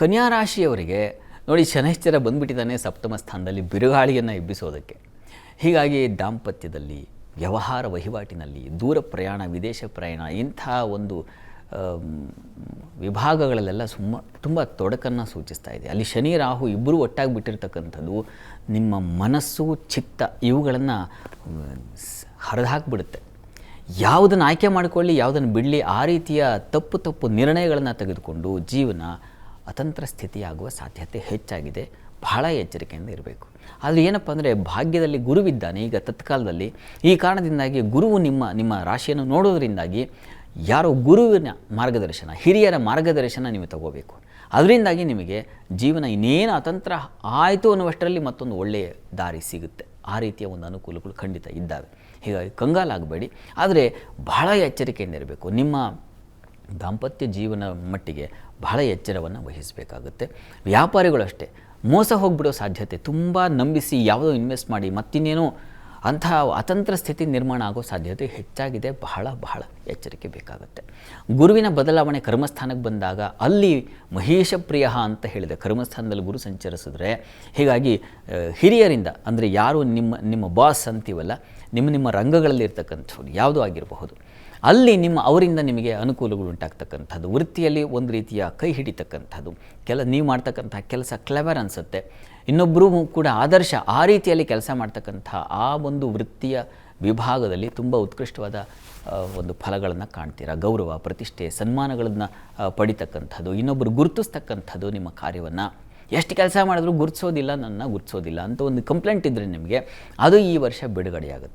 ಕನ್ಯಾ ರಾಶಿಯವರಿಗೆ ನೋಡಿ ಶನೈಶ್ಚರ ಬಂದುಬಿಟ್ಟಿದ್ದಾನೆ ಸಪ್ತಮ ಸ್ಥಾನದಲ್ಲಿ ಬಿರುಗಾಳಿಯನ್ನು ಎಬ್ಬಿಸೋದಕ್ಕೆ. ಹೀಗಾಗಿ ದಾಂಪತ್ಯದಲ್ಲಿ, ವ್ಯವಹಾರ ವಹಿವಾಟಿನಲ್ಲಿ, ದೂರ ಪ್ರಯಾಣ, ವಿದೇಶ ಪ್ರಯಾಣ, ಇಂಥ ಒಂದು ವಿಭಾಗಗಳಲ್ಲೆಲ್ಲ ಸುಮ್ಮ, ತುಂಬ ತೊಡಕನ್ನು ಸೂಚಿಸ್ತಾ ಇದೆ. ಅಲ್ಲಿ ಶನಿ, ರಾಹು ಇಬ್ಬರೂ ಒಟ್ಟಾಗಿ ಬಿಟ್ಟಿರ್ತಕ್ಕಂಥದ್ದು ನಿಮ್ಮ ಮನಸ್ಸು ಚಿತ್ತ ಇವುಗಳನ್ನು ಹರಿದಾಕ್ಬಿಡುತ್ತೆ. ಯಾವುದನ್ನು ಆಯ್ಕೆ ಮಾಡಿಕೊಳ್ಳಿ, ಯಾವುದನ್ನು ಬಿಡಲಿ, ಆ ರೀತಿಯ ತಪ್ಪು ತಪ್ಪು ನಿರ್ಣಯಗಳನ್ನು ತೆಗೆದುಕೊಂಡು ಜೀವನ ಅತಂತ್ರ ಸ್ಥಿತಿಯಾಗುವ ಸಾಧ್ಯತೆ ಹೆಚ್ಚಾಗಿದೆ. ಬಹಳ ಎಚ್ಚರಿಕೆಯಿಂದ ಇರಬೇಕು. ಆದರೆ ಏನಪ್ಪ ಅಂದರೆ ಭಾಗ್ಯದಲ್ಲಿ ಗುರುವಿದ್ದಾನೆ. ಈಗ ತತ್ಕಾಲದಲ್ಲಿ ಈ ಕಾರಣದಿಂದಾಗಿ ಗುರುವು ನಿಮ್ಮ ನಿಮ್ಮ ರಾಶಿಯನ್ನು ನೋಡೋದರಿಂದಾಗಿ ಯಾರೋ ಗುರುವಿನ ಮಾರ್ಗದರ್ಶನ, ಹಿರಿಯರ ಮಾರ್ಗದರ್ಶನ ನೀವು ತಗೋಬೇಕು. ಅದರಿಂದಾಗಿ ನಿಮಗೆ ಜೀವನ ಇನ್ನೇನು ಅತಂತ್ರ ಆಯಿತು ಅನ್ನುವಷ್ಟರಲ್ಲಿ ಮತ್ತೊಂದು ಒಳ್ಳೆಯ ದಾರಿ ಸಿಗುತ್ತೆ. ಆ ರೀತಿಯ ಒಂದು ಅನುಕೂಲಗಳು ಖಂಡಿತ ಇದ್ದಾವೆ. ಹೀಗಾಗಿ ಕಂಗಾಲಾಗಬೇಡಿ. ಆದರೆ ಬಹಳ ಎಚ್ಚರಿಕೆಯಿಂದ ಇರಬೇಕು. ನಿಮ್ಮ ದಾಂಪತ್ಯ ಜೀವನ ಮಟ್ಟಿಗೆ ಬಹಳ ಎಚ್ಚರವನ್ನು ವಹಿಸಬೇಕಾಗುತ್ತೆ. ವ್ಯಾಪಾರಿಗಳು ಅಷ್ಟೇ, ಮೋಸ ಹೋಗ್ಬಿಡೋ ಸಾಧ್ಯತೆ ತುಂಬ ನಂಬಿಸಿ ಯಾವುದೋ ಇನ್ವೆಸ್ಟ್ ಮಾಡಿ ಮತ್ತಿನ್ನೇನೋ ಅಂತಹ ಅತಂತ್ರ ಸ್ಥಿತಿ ನಿರ್ಮಾಣ ಆಗೋ ಸಾಧ್ಯತೆ ಹೆಚ್ಚಾಗಿದೆ, ಬಹಳ ಬಹಳ ಎಚ್ಚರಿಕೆ ಬೇಕಾಗುತ್ತೆ. ಗುರುವಿನ ಬದಲಾವಣೆ ಕರ್ಮಸ್ಥಾನಕ್ಕೆ ಬಂದಾಗ ಅಲ್ಲಿ ಮಹೇಶ ಪ್ರಿಯ ಅಂತ ಹೇಳಿದೆ ಕರ್ಮಸ್ಥಾನದಲ್ಲಿ ಗುರು ಸಂಚರಿಸಿದ್ರೆ, ಹೀಗಾಗಿ ಹಿರಿಯರಿಂದ, ಅಂದರೆ ಯಾರು ನಿಮ್ಮ ನಿಮ್ಮ ಬಾಸ್ ಅಂತೀವಲ್ಲ, ನಿಮ್ಮ ನಿಮ್ಮ ರಂಗಗಳಲ್ಲಿ ಇರ್ತಕ್ಕಂಥವ್ರು ಯಾವುದೂ ಆಗಿರಬಹುದು ಅಲ್ಲಿ ನಿಮ್ಮ ಅವರಿಂದ ನಿಮಗೆ ಅನುಕೂಲಗಳು ಉಂಟಾಗ್ತಕ್ಕಂಥದ್ದು. ವೃತ್ತಿಯಲ್ಲಿ ಒಂದು ರೀತಿಯ ಕೈ ಹಿಡಿತಕ್ಕಂಥದ್ದು. ಕೆಲ ನೀವು ಮಾಡ್ತಕ್ಕಂಥ ಕೆಲಸ ಕ್ಲೆವರ್ ಅನಿಸುತ್ತೆ. ಇನ್ನೊಬ್ಬರು ಕೂಡ ಆದರ್ಶ ಆ ರೀತಿಯಲ್ಲಿ ಕೆಲಸ ಮಾಡ್ತಕ್ಕಂಥ ಆ ಒಂದು ವೃತ್ತಿಯ ವಿಭಾಗದಲ್ಲಿ ತುಂಬ ಉತ್ಕೃಷ್ಟವಾದ ಒಂದು ಫಲಗಳನ್ನು ಕಾಣ್ತೀರಾ. ಗೌರವ, ಪ್ರತಿಷ್ಠೆ, ಸನ್ಮಾನಗಳನ್ನು ಪಡಿತಕ್ಕಂಥದ್ದು. ಇನ್ನೊಬ್ಬರು ಗುರುತಿಸ್ತಕ್ಕಂಥದ್ದು ನಿಮ್ಮ ಕಾರ್ಯವನ್ನು. ಎಷ್ಟು ಕೆಲಸ ಮಾಡಿದ್ರು ಗುರುತಿಸೋದಿಲ್ಲ, ನನ್ನ ಗುರುತಿಸೋದಿಲ್ಲ ಅಂತ ಒಂದು ಕಂಪ್ಲೇಂಟ್ ಇದ್ದರೆ ನಿಮಗೆ, ಅದು ಈ ವರ್ಷ ಬಿಡುಗಡೆಯಾಗುತ್ತೆ.